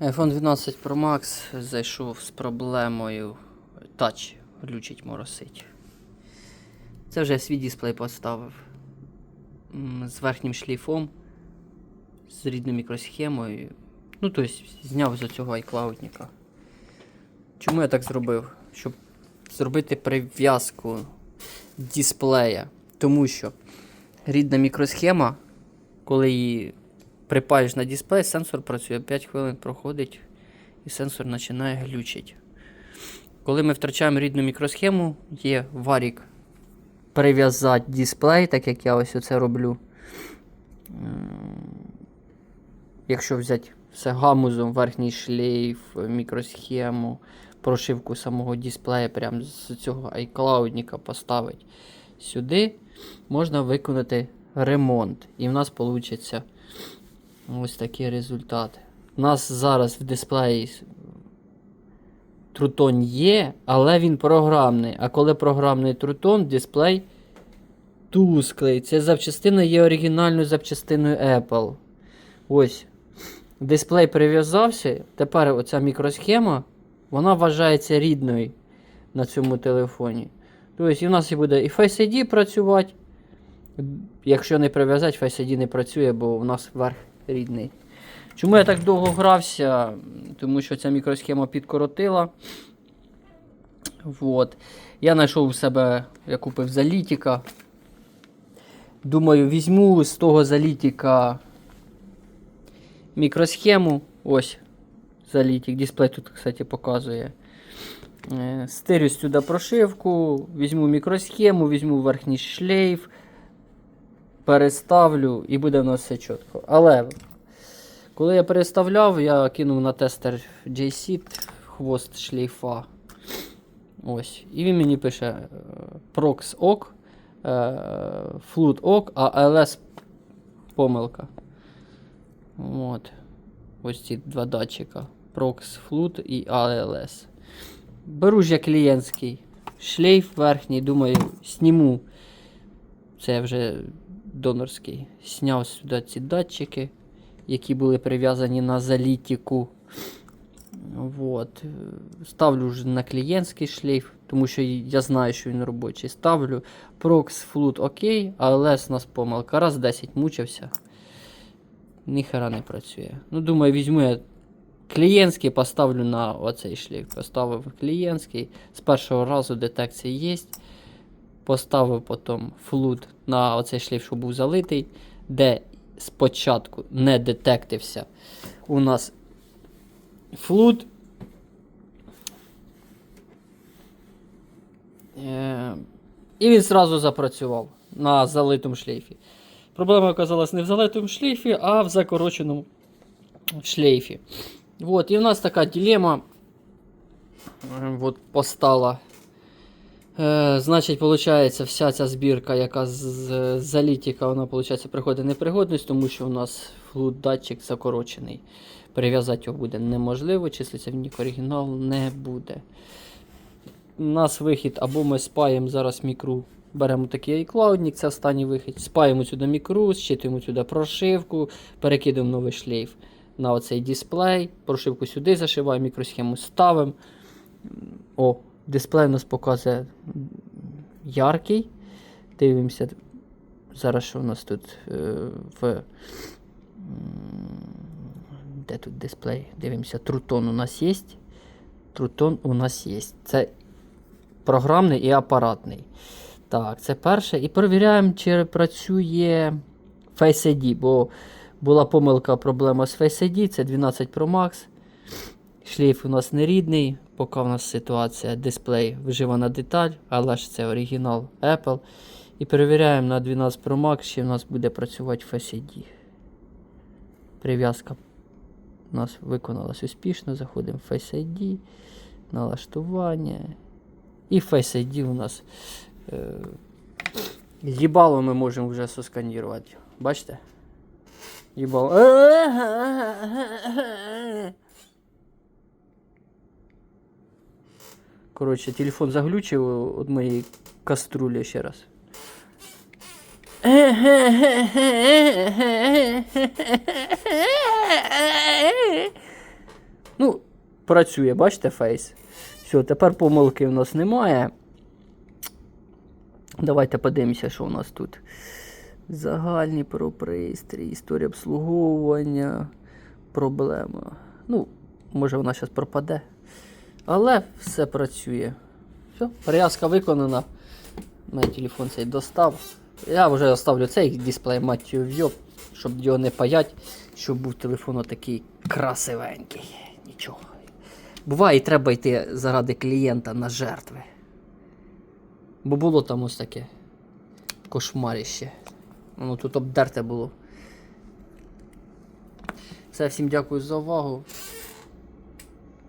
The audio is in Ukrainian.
iPhone 12 Pro Max зайшов з проблемою Touch глючить моросить. Це вже свій дисплей поставив. З верхнім шлейфом, з рідною мікросхемою. Ну, тобто, зняв з цього iCloudника. Чому я так зробив? Щоб зробити прив'язку дисплея. Тому що рідна мікросхема, коли її припаєш на дисплей, сенсор працює 5 хвилин проходить і сенсор починає глючити. Коли ми втрачаємо рідну мікросхему, є варік прив'язати дисплей, так як я ось оце роблю. Якщо взяти все гамузом, верхній шлейф, мікросхему, прошивку самого дисплея, прямо з цього iCloudника поставити сюди, можна виконати ремонт. І в нас вийде ось такий результат. У нас зараз в дисплеї трутон є, але він програмний. А коли програмний трутон, дисплей тусклий. Це запчастина є оригінальною запчастиною Apple. Ось. Дисплей прив'язався. Тепер оця мікросхема, вона вважається рідною на цьому телефоні. Тобто і в нас і буде і Face ID працювати. Якщо не прив'язати, Face ID не працює, бо у нас верх рідний. Чому я так довго грався? Тому що ця мікросхема підкоротила. Вот. Я знайшов у себе, я купив залітіка. Думаю, візьму з того залітіка мікросхему. Ось. Залітік. Дисплей тут, кстати, показує. Е, Стирю сюди прошивку, візьму мікросхему, візьму верхній шлейф, переставлю і буде в нас все чітко. Але коли я переставляв, я кинув на тестер JSIT хвост шлейфа. Ось. І він мені пише е, Prox OK, е, Flood OK, а ALS помилка. От. Ось ці два датчика. Prox Flood і ALS. Беру ж я клієнтський шлейф верхній, думаю, зніму. Це вже донорський. Сняв сюди ці датчики, які були прив'язані на залітіку. Вот. Ставлю вже на клієнтський шлейф, тому що я знаю, що він робочий. Ставлю Prox Flood OK, а LS у нас помилка. Раз 10 мучився. Ніхера не працює. Ну, думаю, візьму я клієнтський, поставлю на оцей шлейф. Поставив клієнтський. З першого разу детекція є. Поставив потім флут на оцей шлейф, що був залитий, де спочатку не детектився у нас флут. Е, і він зразу запрацював на залитому шлейфі. Проблема оказалась не в залитому шлейфі, а в закороченому шлейфі. Вот, і в нас така дилема е, вот, постала. Е, значить, виходить, вся ця збірка, яка з, залітіка, вона виходить, приходить непригодність, тому що у нас флут датчик закорочений. Прив'язати його буде неможливо, числиться в нік оригінал не буде. У нас вихід або ми спаємо зараз мікру. Беремо такий iCloudник, це останній вихід. Спаємо сюди мікру, зчитуємо сюди прошивку, перекидаємо новий шлейф на оцей дисплей. Прошивку сюди зашиваємо, мікросхему ставимо. О, дисплей у нас показує яркий. Дивимося. Зараз що у нас тут е, в. Де тут дисплей? Дивимося, трутон у нас є. Трутон у нас є. Це програмний і апаратний. Так, це перше. І перевіряємо, чи працює Face ID, бо була помилка, проблема з Face ID, це 12 Pro Max. Шлейф у нас не рідний, поки в нас ситуація дисплей вживана деталь, але ж це оригінал Apple. І перевіряємо на 12 Pro Max, чи в нас буде працювати Face ID. Прив'язка у нас виконалась успішно. Заходимо в Face ID, налаштування. І Face ID у нас е, їбало ми можемо вже сосканірувати. Бачите? Їбало. Коротше, телефон заглючив от моєї каструлі ще раз. Ну, працює, бачите, фейс. Все, тепер помилки в нас немає. Давайте подивимося, що у нас тут. Загальні про пристрій, історія обслуговування, проблема. Ну, може вона зараз пропаде. Але все працює. Все, прив'язка виконана. Мене телефон цей достав. Я вже оставлю цей дисплей маттю вйоб, щоб його не паять, щоб був телефон отакий красивенький. Нічого. Буває, треба йти заради клієнта на жертви. Бо було там ось таке кошмаріще. Ну тут обдерте було. Все, всім дякую за увагу.